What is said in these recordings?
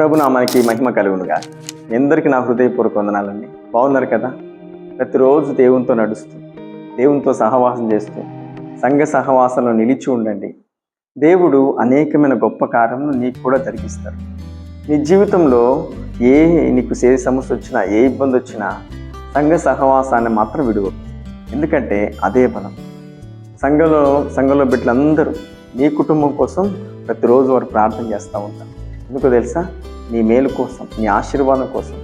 ప్రభునామానికి మహిమ కలుగునుగా. మీ అందరికీ నా హృదయపూర్వక వందనాలండి. బాగున్నారు కదా? ప్రతిరోజు దేవునితో నడుస్తూ దేవునితో సహవాసం చేస్తూ సంఘ సహవాసంలో నిలిచి ఉండండి. దేవుడు అనేకమైన గొప్ప కార్యములు నీకు కూడా జరిగిస్తారు. నీ జీవితంలో ఏ నీకు ఏ సమస్య వచ్చినా ఏ ఇబ్బంది వచ్చినా సంఘ సహవాసాన్ని మాత్రం విడువ ఎందుకంటే అదే బలం. సంఘంలో సంఘంలో బిడ్డలందరూ నీ కుటుంబం కోసం ప్రతిరోజు వారు ప్రార్థన చేస్తూ ఉంటారు. ఎందుకో తెలుసా? నీ మేలు కోసం నీ ఆశీర్వాదం కోసం.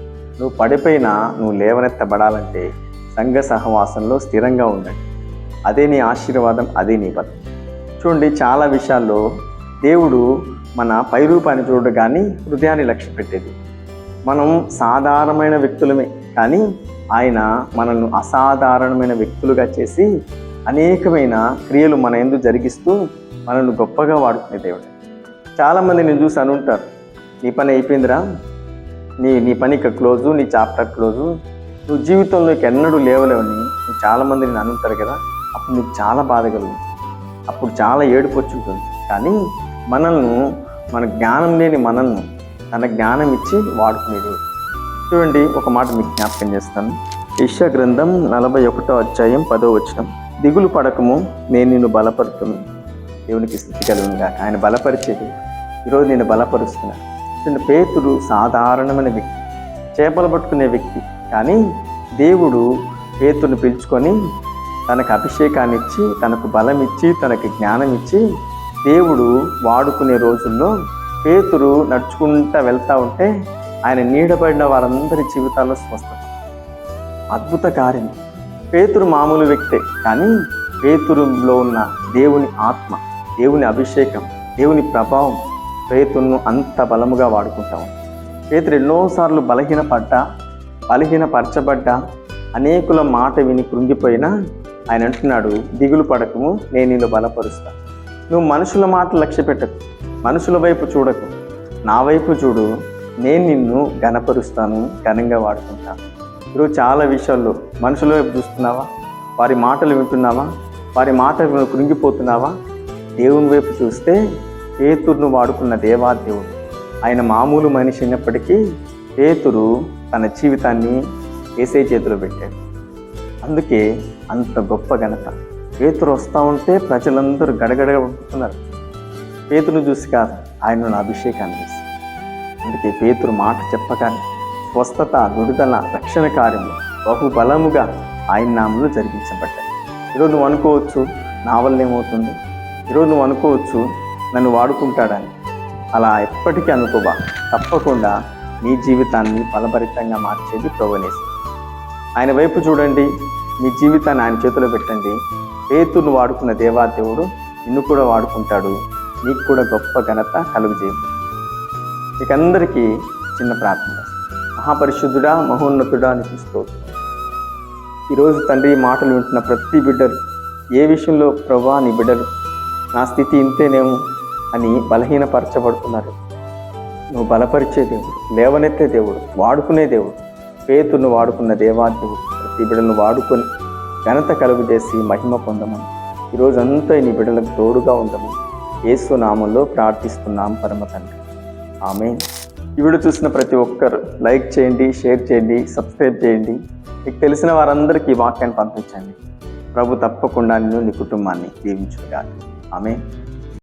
నువ్వు పడిపోయినా నువ్వు లేవనెత్తబడాలంటే సంఘ సహవాసంలో స్థిరంగా ఉండండి. అదే నీ ఆశీర్వాదం అదే నీ బలం. చూడండి చాలా విషయాల్లో దేవుడు మన పైరూపాన్ని చూడడు కానీ హృదయాన్ని లక్ష్య పెట్టేది. మనం సాధారణమైన వ్యక్తులమే కానీ ఆయన మనల్ని అసాధారణమైన వ్యక్తులుగా చేసి అనేకమైన క్రియలు మన ఎందు జరిగిస్తూ మనల్ని గొప్పగా వాడుకునే దేవుడు. చాలామంది నేను చూసి అనుంటారు నీ పని అయిపోయిందిరా. నీ నీ పని ఇక్కడ క్లోజు నీ చాప్టర్ క్లోజు. నువ్వు జీవితంలోకి ఎన్నడూ లేవలేవని నువ్వు చాలామంది నేను అనుంటారు కదా. అప్పుడు నీకు చాలా బాధ కలుగుతుంది. అప్పుడు చాలా ఏడుపు వచ్చి ఉంటుంది. కానీ మనల్ని మన జ్ఞానం లేని మనల్ని తన జ్ఞానం ఇచ్చి వాడుకునేది చూడండి ఒక మాట మీకు జ్ఞాపకం చేస్తాను. ఇష గ్రంథం నలభై ఒకటో అధ్యాయం పదో వచనం. దిగులు పడకము నేను నిన్ను బలపరుతును. దేవునికి స్థితి కలుగునుగా ఆయన బలపరిచేది. ఈరోజు నేను బలపరుస్తున్నాను చూడండి పేతుడు సాధారణమైన వ్యక్తి చేపలు పట్టుకునే వ్యక్తి. కానీ దేవుడు పేతుడిని పిలుచుకొని తనకు అభిషేకాన్ని ఇచ్చి తనకు బలం ఇచ్చి తనకి జ్ఞానం ఇచ్చి దేవుడు వాడుకునే రోజుల్లో పేతురు నడుచుకుంటా వెళ్తూ ఉంటే ఆయన నీడబడిన వారందరి జీవితాల్లో స్వస్థత. అద్భుత కార్యం. పేతురు మామూలు వ్యక్తే కానీ పేతురులో ఉన్న దేవుని ఆత్మ దేవుని అభిషేకం దేవుని ప్రభావం పేతురును అంత బలముగా వాడుకుంటాము పేతురు ఎన్నోసార్లు బలహీనపడ్డా బలహీనపరచబడ్డా అనేకుల మాట విని కృంగిపోయినా ఆయన అంటున్నాడు దిగులు పడకము నేను నిన్ను బలపరుస్తా. నువ్వు మనుషుల మాట లక్ష్య పెట్టకు మనుషుల వైపు చూడకు. నా వైపు చూడు నేను నిన్ను ఘనపరుస్తాను ఘనంగా వాడుకుంటాను ఈరోజు చాలా విషయాల్లో మనుషుల వైపు చూస్తున్నావా? వారి మాటలు వింటున్నావా? వారి మాట కృంగిపోతున్నావా? దేవుని వైపు చూస్తే పేతురును వాడుకున్న దేవాదేవుడు. ఆయన మామూలు మనిషి అయినప్పటికీ పేతురు తన జీవితాన్ని ఏసై చేతిలో పెట్టాడు. అందుకే అంత గొప్ప ఘనత. పేతురు వస్తూ ఉంటే ప్రజలందరూ గడగడగా ఉంటున్నారు. పేతురు చూసి కాదు ఆయన నా అభిషేకాన్ని చూసి అందుకే పేతురు మాట చెప్పగానే స్వస్థత దుడిదల రక్షణ కార్యము బహుబలముగా ఆయన నామంలో జరిగించబడ్డాయి. ఈరోజు నువ్వు అనుకోవచ్చు నా వల్ల ఏమవుతుంది? ఈరోజు నువ్వు అనుకోవచ్చు నన్ను వాడుకుంటాడని. అలా ఎప్పటికీ అనుకోబా. తప్పకుండా నీ జీవితాన్ని ఫలభరితంగా మార్చేది ప్రవణేశం ఆయన వైపు చూడండి మీ జీవితాన్ని ఆయన చేతిలో పెట్టండి. పేతును వాడుకున్న దేవాదేవుడు నిన్ను కూడా వాడుకుంటాడు. నీకు కూడా గొప్ప ఘనత కలుగు ఇక అందరికీ చిన్న ప్రార్థన. మహాపరిశుద్ధుడా మహోన్నతుడా అనిపిస్తూ ఈరోజు తండ్రి మాటలు వింటున్న ప్రతి బిడ్డలు ఏ విషయంలో ప్రభా నీ బిడ్డలు? నా స్థితి ఇంతేనేమో. అని బలహీనపరచబడుతున్నారు. నువ్వు బలపరిచే దేవుడు లేవనెత్తే దేవుడు వాడుకునే దేవుడు పేతును వాడుకున్న దేవాదేవుడు ప్రతి బిడ్డలను వాడుకొని ఘనత కలుగు చేసి మహిమ పొందమని. ఈరోజు అంతా నీ బిడ్డలకు తోడుగా ఉండము యేసు నామంలో ప్రార్థిస్తున్నాం పరమ తండ్రి. ఆమె ఇవిడు చూసిన ప్రతి ఒక్కరు లైక్ చేయండి షేర్ చేయండి సబ్స్క్రైబ్ చేయండి. మీకు తెలిసిన వారందరికీ ఈ వాక్యాన్ని పంపించండి. ప్రభు తప్పకుండా నిన్ను నీ కుటుంబాన్ని దీవించుగా ఆమె